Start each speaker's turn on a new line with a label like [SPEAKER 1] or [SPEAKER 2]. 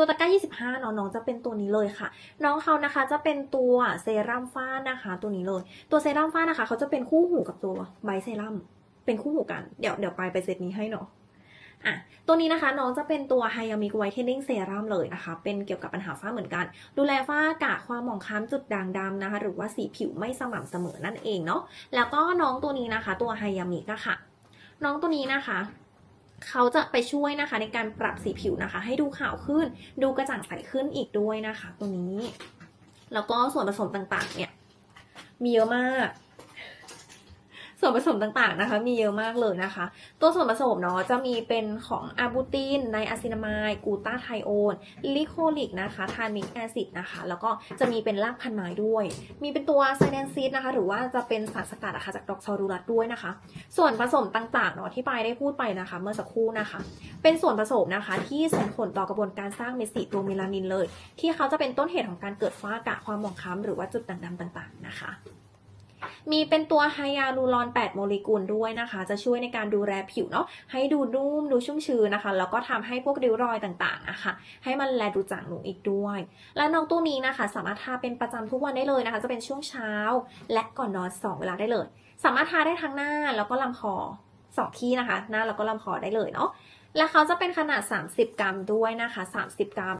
[SPEAKER 1] ตัวตะกร้า 25เนาะน้องจะเป็นตัวนี้เลยค่ะ น้องเขานะคะจะเป็นตัวเซรั่มฝ้านะคะ ตัวนี้เลย ตัวเซรั่มฝ้านะคะเขาจะเป็นคู่หูกับตัวไบเซรั่มเป็นคู่หูกันเดี๋ยวเดี๋ยวไปไปเซตนี้ให้เนาะอะตัวนี้นะคะน้องจะเป็นตัวไฮยามิกไวท์เทนนิ่งเซรั่มเลยนะคะ เป็นเกี่ยวกับปัญหาฝ้าเหมือนกัน ดูแลฝ้ากระความหมองคล้ำจุดด่างดำนะคะ หรือว่าสีผิวไม่สม่ำเสมอนั่นเองเนาะแล้วก็น้องตัวนี้นะคะ ตัวไฮยามิกอะค่ะ น้องตัวนี้นะคะ เขาจะไปช่วยนะคะในการปรับสีผิวนะคะ ให้ดูขาวขึ้น ดูกระจ่างใสขึ้นอีกด้วยนะคะ ตัวนี้ แล้วก็ส่วนผสมต่างๆ เนี่ย มีเยอะมาก ส่วนผสมต่างๆนะคะ มีเยอะมากเลยนะคะ ตัวส่วนผสมเนาะจะมีเป็นของอาบูตินไนอะซินามายกูตาไทโอนลิโคลิกนะคะทานิกแอซิดนะคะ แล้วก็จะมีเป็นรากพันไม้ด้วย มีเป็นตัวไซแนนซีดนะคะ หรือว่าจะเป็นสารสกัดนะคะจากดอกซอรูรัสด้วยนะคะ ส่วนผสมต่างๆเนาะที่ปายได้พูดไปนะคะ เมื่อสักครู่นะคะ เป็นส่วนผสมนะคะ ที่ส่งผลต่อกระบวนการสร้างเม็ดสีตัวเมลานินเลย ที่เขาจะเป็นต้นเหตุของการเกิดฝ้ากระความหมองคล้ำหรือว่าจุดด่างดำต่าง ๆ นะคะ มีเป็นตัวไฮยาลูรอน 8 โมเลกุลด้วยนะคะ จะช่วยในการดูแลผิวเนาะให้ดูนุ่มดูชุ่มชื้นนะคะ แล้วก็ทำให้พวกริ้วรอยต่างๆนะคะ ให้มันแลดูจางลงอีกด้วย และน้องตัวนี้นะคะ สามารถทาเป็นประจำทุกวันได้เลยนะคะ จะเป็นช่วงเช้า และก่อนนอน 2 เวลาได้เลย สามารถทาได้ทั้งหน้าแล้วก็ลำคอสองที่นะคะ หน้าแล้วก็ลำคอได้เลยเนาะ และเขาจะเป็นขนาด 30 กรัมด้วยนะคะ 30 กรัม